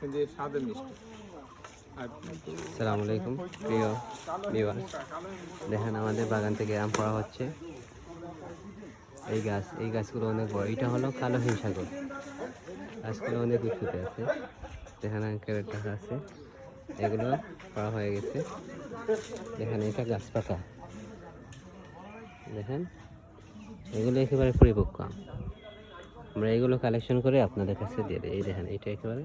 আসসালামু আলাইকুম, প্রিয় বিবাস দেখেন আমাদের বাগান থেকে আম পড়া হচ্ছে। এই গাছ, এই গাছগুলো অনেক বড়। এটা হলো কালো হিমসাগর। গাছগুলো অনেক উঁচুতে আছে। দেখেন আঙ্কেলের টাকা আছে। এগুলো পড়া হয়ে গেছে। দেখেন, এটা গাছ পাকা দেখেন, এগুলো একেবারে পরিপক্ক আম। আমরা এগুলো কালেকশন করে আপনাদের কাছে দিয়ে দিই। এই দেখেন, এটা একেবারে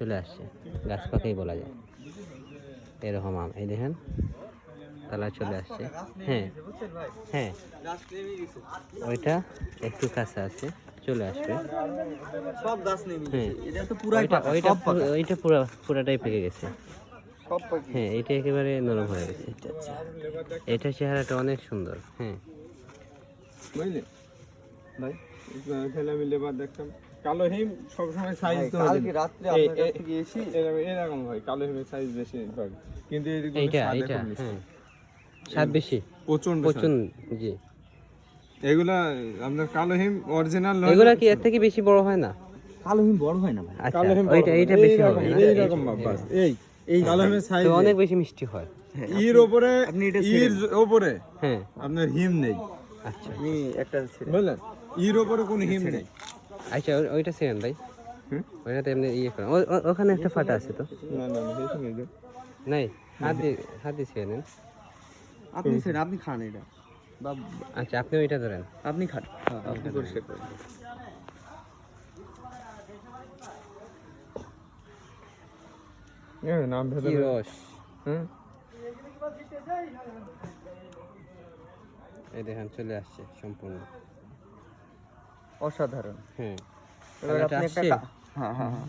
চলে আসছে। গাছ পাকাই বলা যায়। এরকম আম। এই দেখেন তালা চলে আসছে। হ্যাঁ হ্যাঁ ওইটা একটু কাছে আছে চলে আসবে। সব গাছ হ্যাঁ ওইটা ওইটা পুরো- পুরাটাই পেকে গেছে। হ্যাঁ এটা একেবারে নরম হয়ে গেছে। এটা চেহারাটা অনেক সুন্দর। হ্যাঁ। বুঝলে? ভাই ফেলে মিলে বা দেখতাম। কালো হিম সবসময় সাইজ তো কালকে রাত্রে আপনার কাছ এই- এসে এরকম এরকম হয় কালো হিমের সাইজ বেশি হয় কিন্তু এইটা এইটা। হ্যাঁ। স্বাদ বেশি? প্রচণ্ড। প্রচুর জি। এগুলা আপনার কালো হিম অরিজিনাল এগুলা কি এর থেকে বেশি বড় হয় না? কালো হিম বড় হয় না ভাই। আচ্ছা কালো হিম ওইটা এইটা বেশি হবে না? এইরকম বাস। এই এই কালো হিমের সাইজ অনেক বেশি মিষ্টি হয়। ইর উপরে আপনি এটা ইর উপরে হ্যাঁ। আপনার হিম নেই। আচ্ছা। আমি একটা ছেড়ে বুঝলেন? ইর উপরে কোনো হিম নেই। আচ্ছা ওই- ওইটা সেকেন্ড ভাই। হুম? ওইটাতে এমনি ইয়ে করেন ও- ও- ওখানে একটা ফাটা আছে তো? না নেই তো। হাত দিয়ে হাত দিয়ে ছেড়ে নেন। আপনি ছেড়ে আপনি খান এটা। আচ্ছা আপনি ওইটা ধরেন। আপনি খান। আপনি পরিষ্কার করেন। নাম ভেতরে রস? হুম? এই দেখেন চলে আসছে সম্পূর্ণ। অসাধারণ। হ্যাঁ এবার আপনি একটা হ্যাঁ হ্যাঁ হ্যাঁ।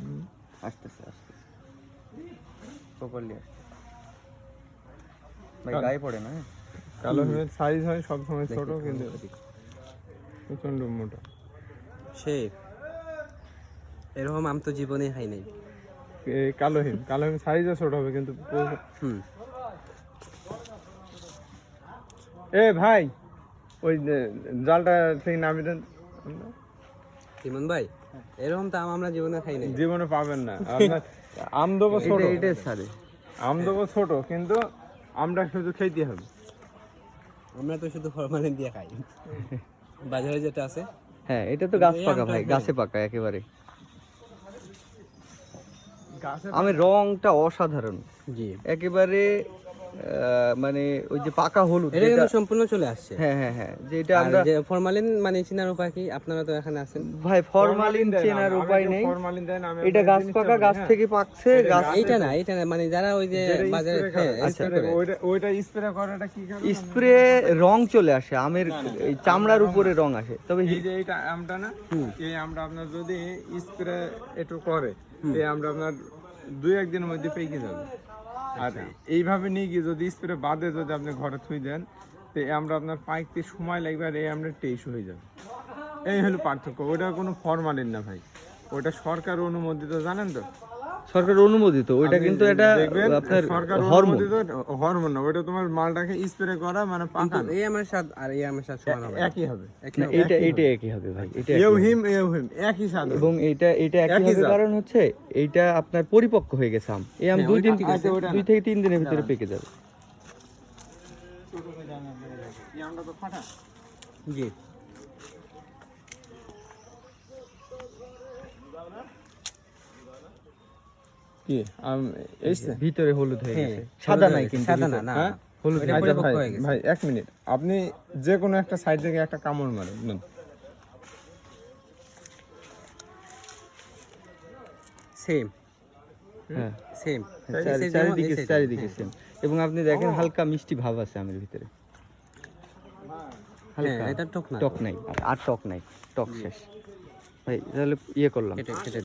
আসতেছে আসতেছে। প্রপারলি আসছে। ভাই গায়ে পড়ে না হ্যাঁ? কালো হিমের সাইজ হয় সব সময় ছোট কিন্তু প্রচণ্ড মোটা। সে এরকম আম তো জীবনে খাই নাই। কালো হিম কালো হিম সাইজও ছোট হবে কিন্তু হুম। এ ভাই ওই জালটা থেকে নামিয়ে দেন। ইমন ভাই এরকম তো আম আমরা জীবনে খাই নাই। জীবনে পাবেন না। আম দেবো ছোট। সারে আম দেবো ছোট কিন্তু আমটা শুধু খেতে হবে। আমরা তো শুধু ফরমালিন দিয়ে খাই। বাজারে যেটা আছে। হ্যাঁ এটা তো গাছ পাকা ভাই গাছে পাকা একেবারে। গাছে আমের রংটা অসাধারণ। জি। একেবারে মানে ওই যে পাকা হলুদ এটা কিন্তু সম্পূর্ণ চলে আসছে। হ্যাঁ হ্যাঁ হ্যাঁ যেটা আমরা যে ফরমালিন মানে চিনার উপায় কি? আপনারা তো এখানে আছেন। ভাই ফরমালিন চেনার উপায় নেই। ফরমালিন দেয় না, আমি এটা গাছ পাকা গাছ হ্যাঁ। থেকে পাকছে গাছ এইটা না এইটা না মানে যারা ওই যে বাজারে হ্যাঁ করে। ওইটা ওইটা স্প্রে করাটা কি কারণ স্প্রে রং চলে আসে আমের এই চামড়ার উপরে রং আসে। তবে এই যে এইটা আমটা না এই আমটা আপনার যদি স্প্রে একটু করে এই আমটা আপনার দুই একদিনের মধ্যে পেকে যাবে। আর এইভাবে নিয়ে গিয়ে যদি স্প্রে বাদে যদি আপনি ঘরে থুই দেন তো আমরা আপনার পাইতে সময় লাগবে আর এই আমরা টেস্ট হয়ে যাবে। এই হলো পার্থক্য ওটা কোনো ফরমালিন না ভাই। ওটা সরকার অনুমোদিত জানেন তো? সরকার অনুমোদিত ওইটা কিন্তু এটা আপনার হরমোন হরমোন না ওটা তোমার মালটাকে স্প্রে করা মানে পাকানো। এই আমার সাথে আর এই আমার সাথে সমান হবে একই হবে। একই না এটা এটা একই হবে। ভাই এটা এও হিম এও হিম একই স্বাদ এবং এইটা এটা একই হবে কারণ হচ্ছে এইটা আপনার পরিপক্ক হয়ে গেছে আম। এই আম হ্যাঁ, দুই দিন দুই থেকে তিন দিনের ভিতরে পেকে যাবে। এই আমটা তো ফাটা। জি। কি? ভিতরে হলুদ হয়ে হ্যাঁ, গেছে। সাদা নাই কিন্তু সাদা না না। হ্যাঁ? হলুদ ভাই ভাই এক মিনিট। আপনি যে কোনো একটা সাইড থেকে একটা কামড় মারেন নেন। সেম হ্যাঁ। সেম চারিদিকে চারিদিকে same। এবং আপনি দেখেন হালকা মিষ্টি ভাব আছে আমের ভিতরে। হ্যাঁ এটা টক না। টক নাই। আর টক নাই। টক শেষ। ভাই তাহলে ইয়ে করলাম।